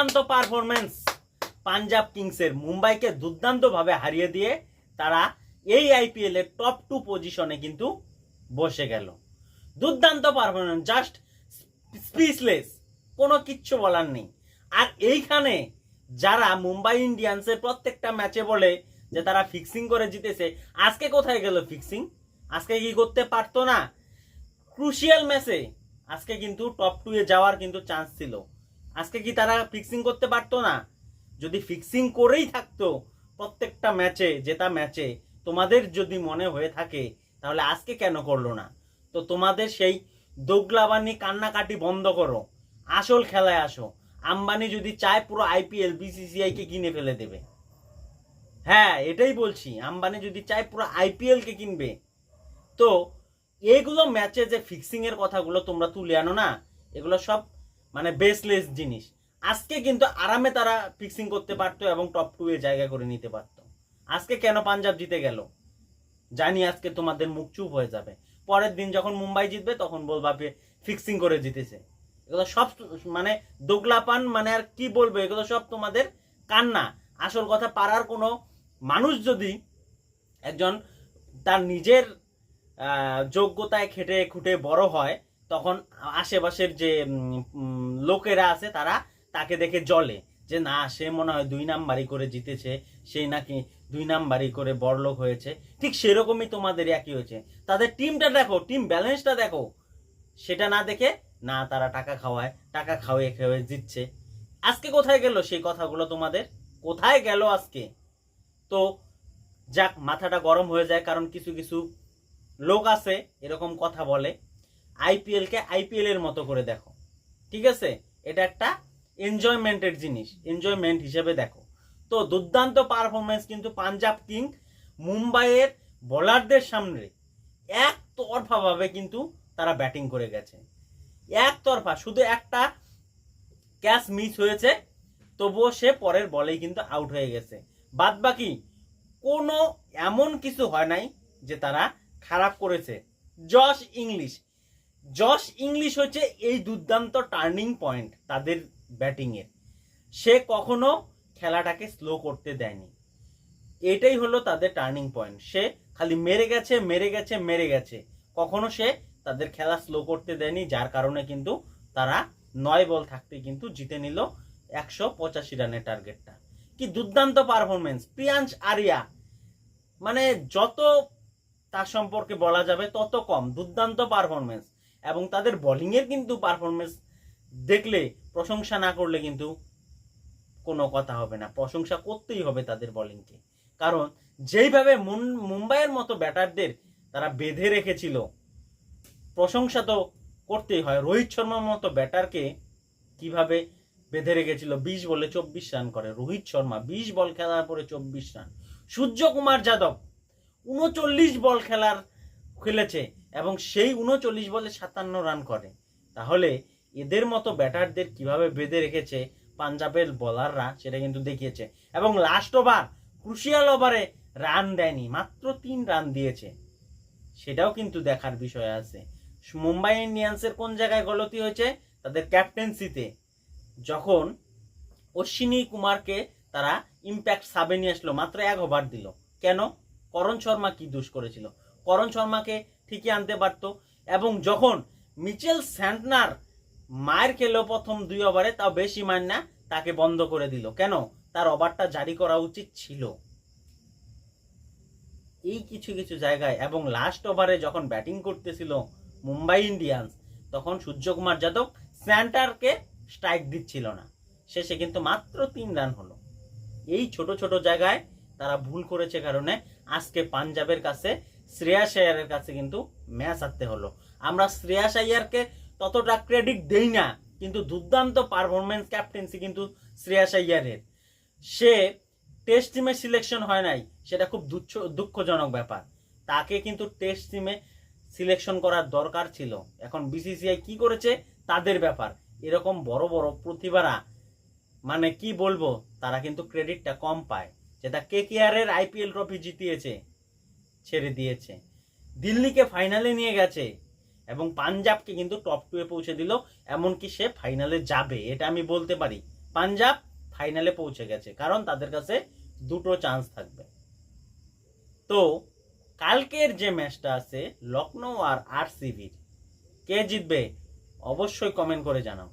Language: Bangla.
দুর্দান্ত পারফরমেন্স পাঞ্জাব কিংসের মুম্বাইকে দুর্দান্তভাবে হারিয়ে দিয়ে তারা এই আইপিএল এর টপ টু পজিশনে কিন্তু বসে গেল। দুর্দান্ত পারফরমেন্স জাস্ট স্পিচলেস কোনো কিচ্ছু বলার নেই। আর এইখানে যারা মুম্বাই ইন্ডিয়ান্সের প্রত্যেকটা ম্যাচে বলে যে তারা ফিক্সিং করে জিতেছে, আজকে কোথায় গেল ফিক্সিং আজকে কি করতে পারতো না? ক্রুশিয়াল ম্যাচে আজকে কিন্তু টপ টু এ যাওয়ার কিন্তু চান্স ছিল। আজকে কি তারা ফিক্সিং করতে পারতো না? যদি ফিক্সিং করেই থাকতো প্রত্যেকটা ম্যাচে জেতা ম্যাচে তোমাদের যদি মনে হয়ে থাকে, তাহলে আজকে কেন করল না? তো তোমাদের সেই দোগলাবানি, কান্নাকাটি বন্ধ করো। আসল খেলায় আসো। আম্বানি যদি চায় পুরো আইপিএল বিসিসিআই কে কিনে ফেলে দেবে। হ্যাঁ এটাই বলছি। আম্বানি যদি চায় পুরো আইপিএলকে কিনবে। তো এগুলো ম্যাচে যে ফিক্সিংয়ের কথাগুলো তোমরা তুলে আনো না, এগুলো সব মানে বেসলেস জিনিস। আজকে কিন্তু আরামে তারা ফিক্সিং করতে পারতো এবং টপ টু এ জায়গা করে নিতে পারতো। আজকে কেন পাঞ্জাব জিতে গেল? জানি আজকে তোমাদের মুখ চুপ হয়ে যাবে। পরের দিন যখন মুম্বাই জিতবে, তখন বলবা ফিক্সিং করে জিতেছে। এগুলো সব মানে দোগলাপান মানে আর কি বলব, এগুলো সব তোমাদের কান্না। আসল কথা, পাড়ার কোনো মানুষ যদি একজন তার নিজের যোগ্যতায় খেটে খুঁটে বড় হয় তখন আশেপাশের যে লোকেরা আছে, তারা তাকে দেখে জলে যে না, সে মনে হয় দুই নাম্বারই করে জিতেছে সেই নাকি দুই নাম্বারই করে বড়লোক হয়েছে। ঠিক সেরকমই তোমাদের একই হয়েছে। তাদের টিমটা দেখো, টিম ব্যালেন্সটা দেখো। সেটা না দেখে, না, তারা টাকা খাওয়ায়, টাকা খাওয়াই খাওয়িয়ে জিতছে। আজকে কোথায় গেল সেই কথাগুলো তোমাদের? কোথায় গেল আজকে? তো, যাক, মাথাটা গরম হয়ে যায়, কারণ কিছু কিছু লোক আছে, এরকম কথা বলে। আইপিএলকে আইপিএল এর মতো করে দেখো। ঠিক আছে? এটা একটা এনজয়মেন্টের জিনিস। এনজয়মেন্ট হিসেবে দেখো। তো দুর্দান্ত পারফরমেন্স কিন্তু পাঞ্জাব কিং মুম্বাইয়ের বোলারদের সামনে একতরফা ভাবে কিন্তু তারা ব্যাটিং করে গেছে। একতরফা, শুধু একটা ক্যাচ মিস হয়েছে, তবুও সে পরের বলেই কিন্তু আউট হয়ে গেছে। বাদ বাকি কোনো এমন কিছু হয় নাই যে তারা খারাপ করেছে। জশ ইংলিশ জশ ইংলিশ হচ্ছে এই দুর্দান্ত টার্নিং পয়েন্ট তাদের ব্যাটিংয়ের সে কখনো খেলাটাকে স্লো করতে দেয়নি। এটাই হলো তাদের টার্নিং পয়েন্ট সে খালি মেরে গেছে মেরে গেছে মেরে গেছে। কখনো সে তাদের খেলা স্লো করতে দেয়নি, যার কারণে কিন্তু তারা নয় বল থাকতে কিন্তু জিতে নিল একশো পঁচাশি রানের টার্গেটটা কি দুর্দান্ত পারফরমেন্স প্রিয়াংশ আরিয়া মানে যত তার সম্পর্কে বলা যাবে তত কম। দুর্দান্ত পারফরমেন্স এবং তাদের বোলিংয়ের কিন্তু পারফরমেন্স দেখলে, প্রশংসা না করলে কিন্তু কোনো কথা হবে না। প্রশংসা করতেই হবে তাদের বোলিংকে কারণ, যেইভাবে মুম্বাইয়ের মতো ব্যাটারদের তারা বেঁধে রেখেছিল, প্রশংসা তো করতেই হয়। রোহিত শর্মার মতো ব্যাটারকে কীভাবে বেঁধে রেখেছিল? বিশ বলে চব্বিশ রান করে। রোহিত শর্মা, বিশ বল খেলার পরে চব্বিশ রান। সূর্য কুমার যাদব, উনচল্লিশ বল খেলার খেলেছে এবং সেই উনচল্লিশ বলে সাতান্ন রান করে। তাহলে এদের মতো ব্যাটারদের কীভাবে বেঁধে রেখেছে পাঞ্জাবের বলাররা সেটা কিন্তু দেখিয়েছে। এবং লাস্ট ওভার ক্রুশিয়াল ওভারে রান দেয়নি, মাত্র তিন রান দিয়েছে। সেটাও কিন্তু দেখার বিষয় আছে। মুম্বাই ইন্ডিয়ান্সের কোন জায়গায় গলতি হয়েছে? তাদের ক্যাপ্টেন্সিতে যখন অশ্বিনী কুমারকে তারা ইম্প্যাক্ট সাবে নিয়ে আসলো, মাত্র এক ওভার দিল। কেন? করণ শর্মা কি দোষ করেছিল? করণ শর্মাকে ঠিকই আনতে পারতো। এবং যখন মিচেল স্যান্টনার মায়ের খেলো প্রথম দুই ওভারে তাও বেশি মার না, তাকে বন্ধ করে দিল। কেন? তার ওভারটা জারি করা উচিত ছিল। এই কিছু কিছু জায়গায় এবং লাস্ট ওভারে যখন ব্যাটিং করতেছিল মুম্বাই ইন্ডিয়ান্স, তখন সূর্যকুমার যাদব স্যান্টারকে স্ট্রাইক দিচ্ছিল না। শেষে কিন্তু মাত্র তিন রান হলো। এই ছোট ছোট জায়গায় তারা ভুল করেছে কারণে আজকে পাঞ্জাবের কাছে শ্রেয়াস আয়ারের কাছে কিন্তু ম্যাচ হারতে হলো। আমরা শ্রেয়াস আয়ারকে ততটা ক্রেডিট দেই না, কিন্তু দুর্দান্ত পারফরমেন্স ক্যাপ্টেন্সি কিন্তু শ্রেয়াস আয়ারের সে টেস্ট টিমে সিলেকশন হয় নাই, সেটা খুব দুঃখ দুঃখজনক ব্যাপার। তাকে কিন্তু টেস্ট টিমে সিলেকশন করার দরকার ছিল। এখন বিসিসিআই কি করেছে? তাদের ব্যাপার। এরকম বড় বড় প্রতিভারা মানে কি বলব, তারা কিন্তু ক্রেডিটটা কম পায়। যেটা কে এর আইপিএল ট্রফি জিতিয়েছে। ছেড়ে দিয়েছে। দিল্লিকে ফাইনালে নিয়ে গেছে এবং পাঞ্জাবকে কিন্তু টপ টু এ পৌঁছে দিল, এমনকি সে ফাইনালে যাবে, এটা আমি বলতে পারি। পাঞ্জাব ফাইনালে পৌঁছে গেছে, কারণ তাদের কাছে দুটো চান্স থাকবে। তো কালকের যে ম্যাচটা আছে লখনৌ আর আরসিবির কে জিতবে? অবশ্যই কমেন্ট করে জানাও।